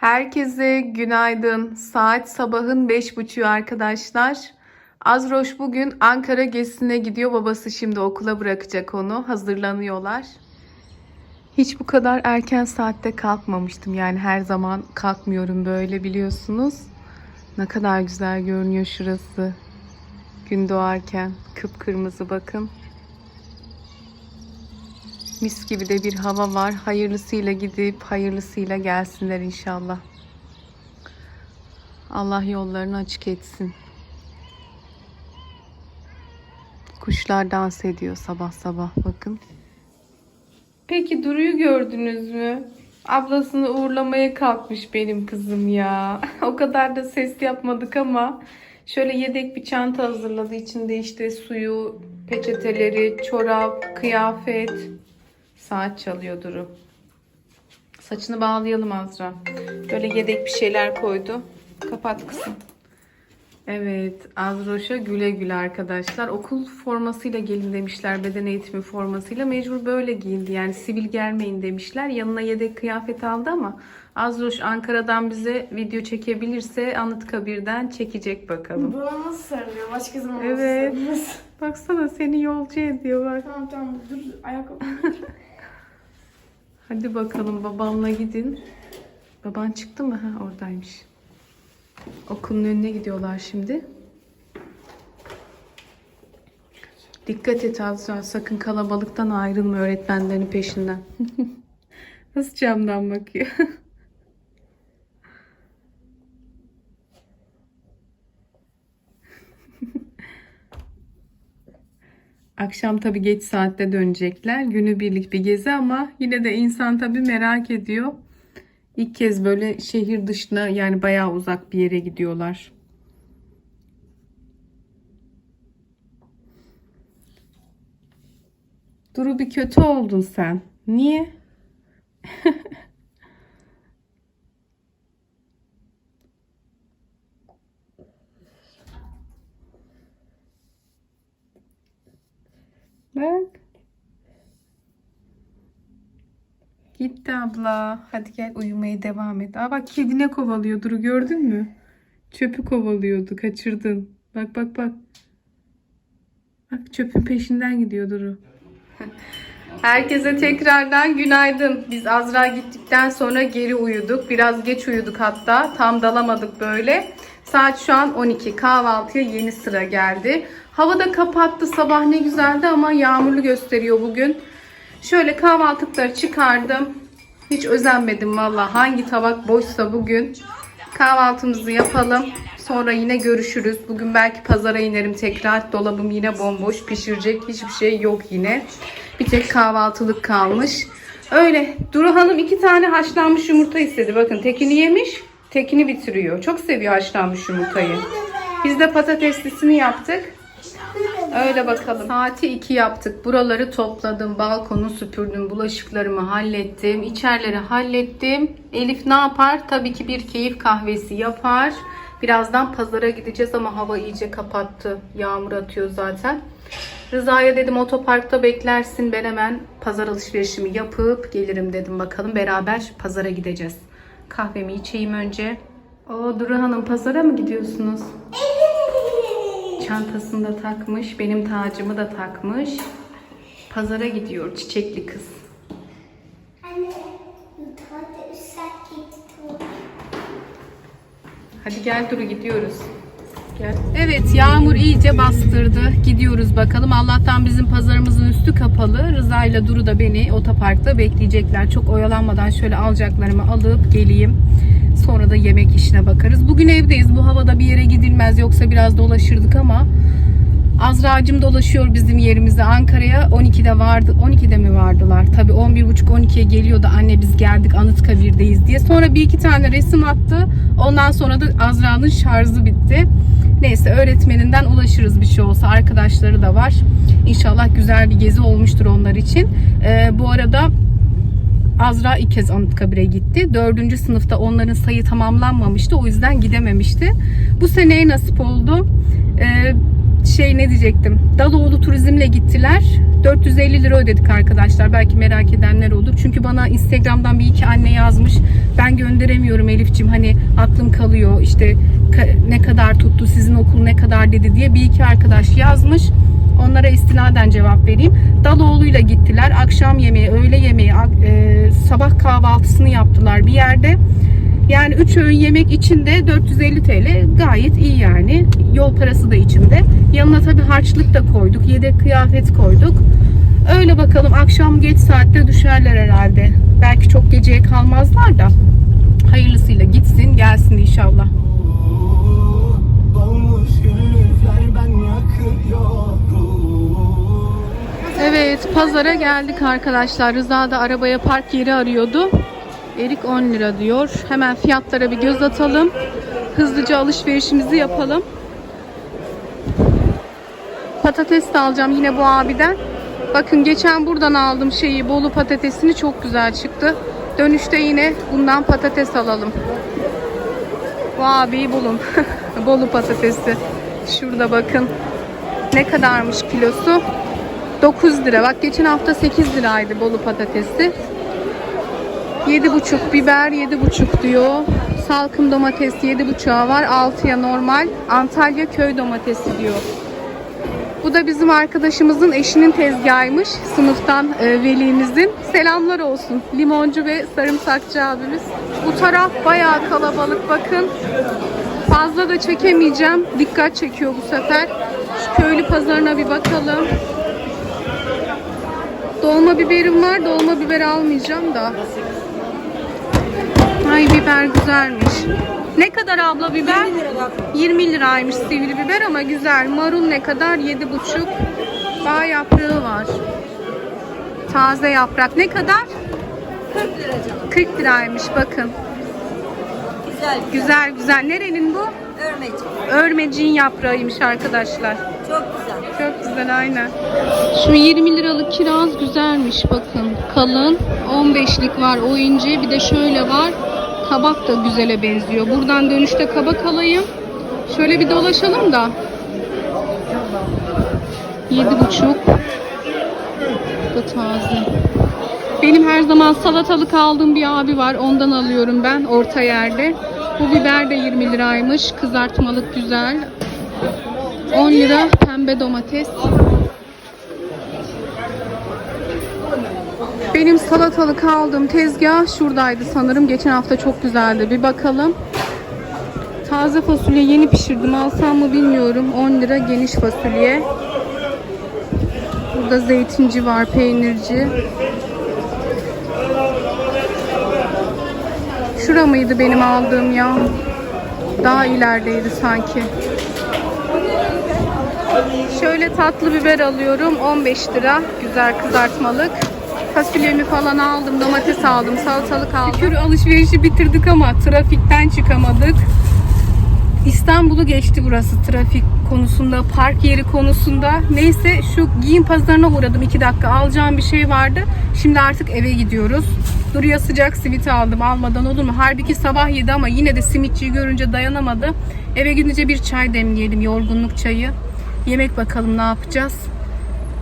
Herkese günaydın. Saat sabahın beş buçuğu arkadaşlar. Azroş bugün Ankara gezisine gidiyor. Babası şimdi okula bırakacak onu. Hazırlanıyorlar. Hiç bu kadar erken saatte kalkmamıştım. Yani her zaman kalkmıyorum böyle biliyorsunuz. Ne kadar güzel görünüyor şurası. Gün doğarken kıpkırmızı bakın. Mis gibi de bir hava var. Hayırlısıyla gidip hayırlısıyla gelsinler inşallah. Allah yollarını açık etsin. Kuşlar dans ediyor sabah sabah bakın. Peki Duru'yu gördünüz mü? Ablasını uğurlamaya kalkmış benim kızım ya. o kadar da ses yapmadık ama şöyle yedek bir çanta hazırladı. İçinde işte suyu, peçeteleri, çorap, kıyafet. Saat çalıyor Duru. Saçını bağlayalım Azra. Böyle yedek bir şeyler koydu. Kapat kızım. Evet, Azroş'a güle güle arkadaşlar. Okul formasıyla gelin demişler, beden eğitimi formasıyla. Mecbur böyle giyindi. Yani sivil gelmeyin demişler. Yanına yedek kıyafet aldı ama Azroş Ankara'dan bize video çekebilirse Anıtkabir'den çekecek bakalım. Bana nasıl sarılıyor? Başka zaman Evet. nasıl sarılmaz? Baksana seni yolcu ediyor bak. Tamam tamam dur ayakkabı. Hadi bakalım babanla gidin. Baban çıktı mı? Ha oradaymış. Okulun önüne gidiyorlar şimdi. Dikkat et Azra. Sakın kalabalıktan ayrılma öğretmenlerin peşinden. Nasıl camdan bakıyor? Akşam tabii geç saatte dönecekler. Günübirlik bir gezi ama yine de insan tabii merak ediyor. İlk kez böyle şehir dışına yani bayağı uzak bir yere gidiyorlar. Duru bir kötü oldun sen. Niye? Bak. Gitti abla. Hadi gel uyumaya devam et. Aa bak kedi ne kovalıyor Duru gördün mü? Çöpü kovalıyordu. Kaçırdın. Bak bak bak. Bak çöpün peşinden gidiyor Duru. Herkese tekrardan günaydın. Biz Azra gittikten sonra geri uyuduk. Biraz geç uyuduk hatta. Tam dalamadık böyle. Saat şu an 12. Kahvaltıya yeni sıra geldi. Hava da kapattı. Sabah ne güzeldi ama yağmurlu gösteriyor bugün. Şöyle kahvaltıkları çıkardım. Hiç özenmedim valla. Hangi tabak boşsa bugün. Kahvaltımızı yapalım. Sonra yine görüşürüz. Bugün belki pazara inerim tekrar. Dolabım yine bomboş. Pişirecek hiçbir şey yok yine. Bir tek kahvaltılık kalmış. Öyle. Duru Hanım iki tane haşlanmış yumurta istedi. Bakın tekini yemiş. Tekini bitiriyor. Çok seviyor haşlanmış yumurtayı. Biz de patateslisini yaptık. Öyle bakalım. Saati 2 yaptık. Buraları topladım. Balkonu süpürdüm. Bulaşıklarımı hallettim. İçerileri hallettim. Elif ne yapar? Tabii ki bir keyif kahvesi yapar. Birazdan pazara gideceğiz ama hava iyice kapattı. Yağmur atıyor zaten. Rıza'ya dedim otoparkta beklersin. Ben hemen pazar alışverişimi yapıp gelirim dedim. Bakalım beraber pazara gideceğiz. Kahvemi içeyim önce. O Duru Hanım pazara mı gidiyorsunuz? Çantasını da takmış. Benim tacımı da takmış. Pazara gidiyor çiçekli kız. Anne. Hadi gel Duru gidiyoruz. Evet yağmur iyice bastırdı. Gidiyoruz bakalım. Allah'tan bizim pazarımızın üstü kapalı. Rıza ile Duru da beni otoparkta bekleyecekler. Çok oyalanmadan şöyle alacaklarımı alıp geleyim. Sonra da yemek işine bakarız. Bugün evdeyiz. Bu havada bir yere gidilmez. Yoksa biraz dolaşırdık ama Azra'cım dolaşıyor bizim yerimize Ankara'ya. 12'de vardı 12'de mi vardılar? Tabi 11.30-12'ye geliyordu. Anne biz geldik Anıtkabir'deyiz diye. Sonra bir iki tane resim attı. Ondan sonra da Azra'nın şarjı bitti. Neyse öğretmeninden ulaşırız bir şey olsa. Arkadaşları da var. İnşallah güzel bir gezi olmuştur onlar için. Ee, bu arada Azra ilk kez Anıtkabir'e gitti. Dördüncü sınıfta onların sayı tamamlanmamıştı. O yüzden gidememişti. Bu seneye nasip oldu. Ee, şey ne diyecektim. Daloğlu turizmle gittiler. 450 lira ödedik arkadaşlar. Belki merak edenler olur. Çünkü bana Instagram'dan bir iki anne yazmış. Ben gönderemiyorum Elif'ciğim. Hani aklım kalıyor. İşte ne kadar tuttu, sizin okul ne kadar dedi diye bir iki arkadaş yazmış. Onlara istinaden cevap vereyim. Daloğlu'yla gittiler. Akşam yemeği, öğle yemeği, e, sabah kahvaltısını yaptılar bir yerde. Yani 3 öğün yemek içinde 450 TL gayet iyi yani. Yol parası da içinde. Yanına tabii harçlık da koyduk. Yedek kıyafet koyduk. Öyle bakalım akşam geç saatte düşerler herhalde. Belki çok geceye kalmazlar da. Hayırlısıyla gitsin gelsin inşallah. Evet pazara geldik arkadaşlar. Rıza da arabaya park yeri arıyordu. Erik 10 lira diyor. Hemen fiyatlara bir göz atalım. Hızlıca alışverişimizi yapalım. Patates de alacağım yine bu abiden. Bakın geçen buradan aldım şeyi Bolu patatesini çok güzel çıktı. Dönüşte yine bundan patates alalım. Bu abiyi bulun. Bolu patatesi. Şurada bakın. Ne kadarmış kilosu? 9 lira. Bak geçen hafta 8 liraydı Bolu patatesi. 7,5 biber 7,5 diyor. Salkım domates 7,5'a var. 6'ya normal. Antalya köy domatesi diyor. Bu da bizim arkadaşımızın eşinin tezgahıymış. Sınıftan e, velimizin. Selamlar olsun. Limoncu ve sarımsakçı abimiz. Bu taraf bayağı kalabalık bakın. Fazla da çekemeyeceğim. Dikkat çekiyor bu sefer. Şu köylü pazarına bir bakalım. Dolma biberim var. Dolma biber almayacağım da. Ay biber güzelmiş. Ne kadar abla biber? 20 liraymış sivri biber ama güzel. Marul ne kadar? 7,5. Bağ yaprağı var. Taze yaprak ne kadar? 40 lira canım. 40 liraymış bakın. Güzel. Güzel güzel. Nerenin bu? Örmeci. Örmeciğin yaprağıymış arkadaşlar. Çok güzel. Çok güzel aynen. Şu 20 liralık kiraz güzelmiş bakın. Kalın. 15'lik var o ince. Bir de şöyle var. Kabak da güzele benziyor. Buradan dönüşte kabak alayım. Şöyle bir dolaşalım da. 7,5. Bu da taze. Benim her zaman salatalık aldığım bir abi var. Ondan alıyorum ben orta yerde. Bu biber de 20 liraymış. Kızartmalık güzel. 10 lira pembe domates. Benim salatalık aldığım tezgah şuradaydı sanırım. Geçen hafta çok güzeldi. Bir bakalım. Taze fasulye yeni pişirdim. Alsam mı bilmiyorum. 10 lira geniş fasulye. Burada zeytinci var, peynirci. Şura mıydı benim aldığım ya? Daha ilerideydi sanki. Şöyle tatlı biber alıyorum. 15 lira. Güzel kızartmalık. Fasulyemi falan aldım. Domates aldım. Salatalık aldım. Şükür alışverişi bitirdik ama trafikten çıkamadık. İstanbul'u geçti burası trafik konusunda, park yeri konusunda. Neyse şu giyim pazarına uğradım 2 dakika. Alacağım bir şey vardı. Şimdi artık eve gidiyoruz. Duruya sıcak simit aldım. Almadan olur mu? Halbuki sabah yedi ama yine de simitçiyi görünce dayanamadı. Eve gidince bir çay demleyelim. Yorgunluk çayı. Yemek bakalım ne yapacağız.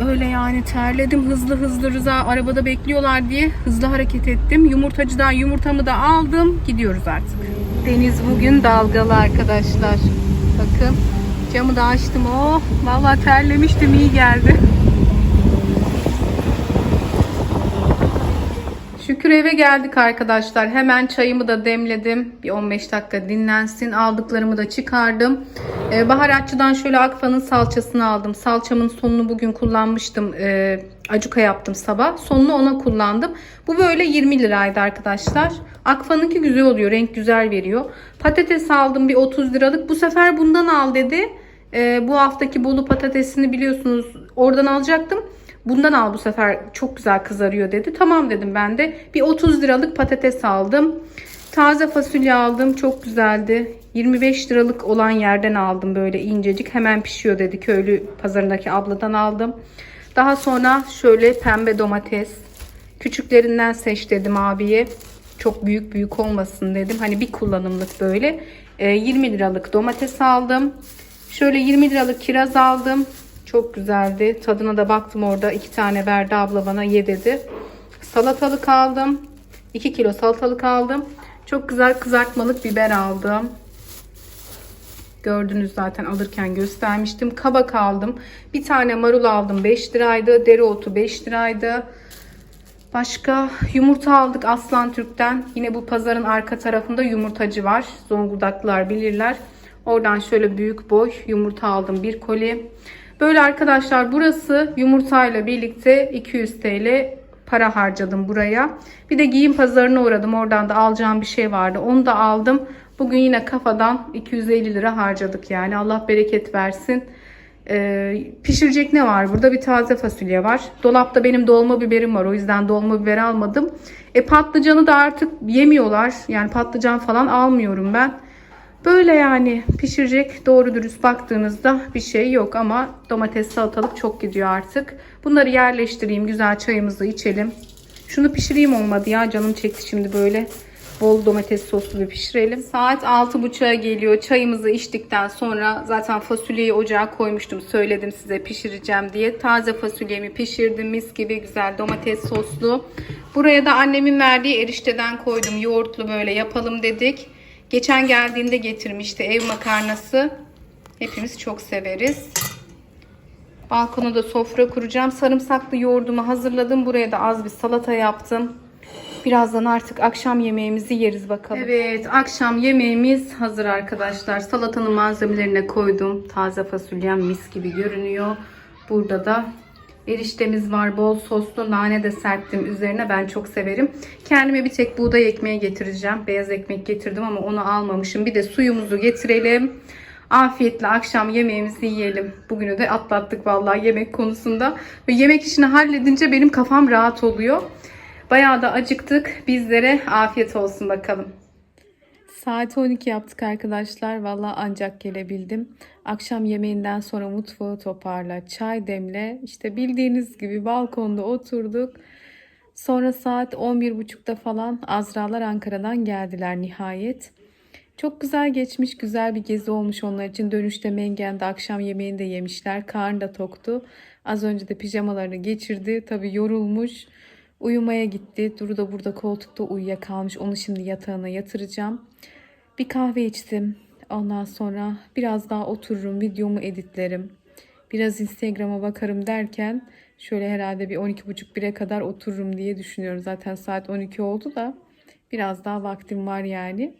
Öyle yani terledim hızlı hızlı Rıza arabada bekliyorlar diye hızlı hareket ettim. Yumurtacıdan yumurtamı da aldım. Gidiyoruz artık. Deniz bugün dalgalı arkadaşlar. Bakın camı da açtım. Oh vallahi terlemiştim iyi geldi. Şükür eve geldik arkadaşlar. Hemen çayımı da demledim. Bir 15 dakika dinlensin. Aldıklarımı da çıkardım. Ee, baharatçıdan şöyle Akfa'nın salçasını aldım. Salçamın sonunu bugün kullanmıştım. Ee, acuka yaptım sabah. Sonunu ona kullandım. Bu böyle 20 liraydı arkadaşlar. Akfa'nınki güzel oluyor. Renk güzel veriyor. Patates aldım bir 30 liralık. Bu sefer bundan al dedi. Ee, bu haftaki Bolu patatesini biliyorsunuz oradan alacaktım. Bundan al bu sefer çok güzel kızarıyor dedi. Tamam dedim ben de. Bir 30 liralık patates aldım. Taze fasulye aldım. Çok güzeldi. 25 liralık olan yerden aldım böyle incecik. Hemen pişiyor dedi. Köylü pazarındaki abladan aldım. Daha sonra şöyle pembe domates. Küçüklerinden seç dedim abiye. Çok büyük büyük olmasın dedim. Hani bir kullanımlık böyle. Ee, 20 liralık domates aldım. Şöyle 20 liralık kiraz aldım. Çok güzeldi. Tadına da baktım orada. iki tane verdi abla bana ye dedi. Salatalık aldım. 2 kilo salatalık aldım. Çok güzel kızartmalık biber aldım. Gördünüz zaten alırken göstermiştim. Kabak aldım. Bir tane marul aldım 5 liraydı. Dereotu 5 liraydı. Başka yumurta aldık Aslan Türk'ten. Yine bu pazarın arka tarafında yumurtacı var. Zonguldaklılar bilirler. Oradan şöyle büyük boy yumurta aldım bir koli. Böyle arkadaşlar burası yumurtayla birlikte 200 TL para harcadım buraya. Bir de giyim pazarına uğradım. Oradan da alacağım bir şey vardı. Onu da aldım. Bugün yine kafadan 250 lira harcadık yani. Allah bereket versin. Ee, pişirecek ne var? Burada bir taze fasulye var. Dolapta benim dolma biberim var. O yüzden dolma biber almadım. E patlıcanı da artık yemiyorlar. Yani patlıcan falan almıyorum ben. Böyle yani pişirecek doğru dürüst baktığınızda bir şey yok ama domates salatalık çok gidiyor artık. Bunları yerleştireyim. Güzel çayımızı içelim. Şunu pişireyim olmadı ya. Canım çekti şimdi böyle. Bol domates soslu bir pişirelim. Saat 6.30'a geliyor. Çayımızı içtikten sonra zaten fasulyeyi ocağa koymuştum. Söyledim size pişireceğim diye. Taze fasulyemi pişirdim. Mis gibi güzel domates soslu. Buraya da annemin verdiği erişteden koydum. Yoğurtlu böyle yapalım dedik. Geçen geldiğinde getirmişti ev makarnası. Hepimiz çok severiz. Balkona da sofra kuracağım. Sarımsaklı yoğurdumu hazırladım. Buraya da az bir salata yaptım. Birazdan artık akşam yemeğimizi yeriz bakalım. Evet akşam yemeğimiz hazır arkadaşlar. Salatanın malzemelerine koydum. Taze fasulyem mis gibi görünüyor. Burada da eriştemiz var. Bol soslu nane de serptim üzerine. Ben çok severim. Kendime bir tek buğday ekmeği getireceğim. Beyaz ekmek getirdim ama onu almamışım. Bir de suyumuzu getirelim. Afiyetle akşam yemeğimizi yiyelim. Bugünü de atlattık vallahi yemek konusunda. Ve yemek işini halledince benim kafam rahat oluyor. Bayağı da acıktık. Bizlere afiyet olsun bakalım. Saat 12 yaptık arkadaşlar. Valla ancak gelebildim. Akşam yemeğinden sonra mutfağı toparla, çay demle. İşte bildiğiniz gibi balkonda oturduk. Sonra saat 11.30'da falan Azralar Ankara'dan geldiler nihayet. Çok güzel geçmiş, güzel bir gezi olmuş onlar için. Dönüşte Mengen'de akşam yemeğini de yemişler. Karnı da toktu. Az önce de pijamalarını geçirdi. Tabii yorulmuş. Uyumaya gitti. Duru da burada koltukta uyuyakalmış. Onu şimdi yatağına yatıracağım. Bir kahve içtim. Ondan sonra biraz daha otururum. Videomu editlerim. Biraz Instagram'a bakarım derken şöyle herhalde bir 12.30-1'e kadar otururum diye düşünüyorum. Zaten saat 12 oldu da biraz daha vaktim var yani.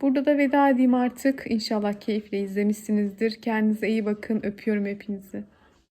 Burada da veda edeyim artık. İnşallah keyifle izlemişsinizdir. Kendinize iyi bakın. Öpüyorum hepinizi.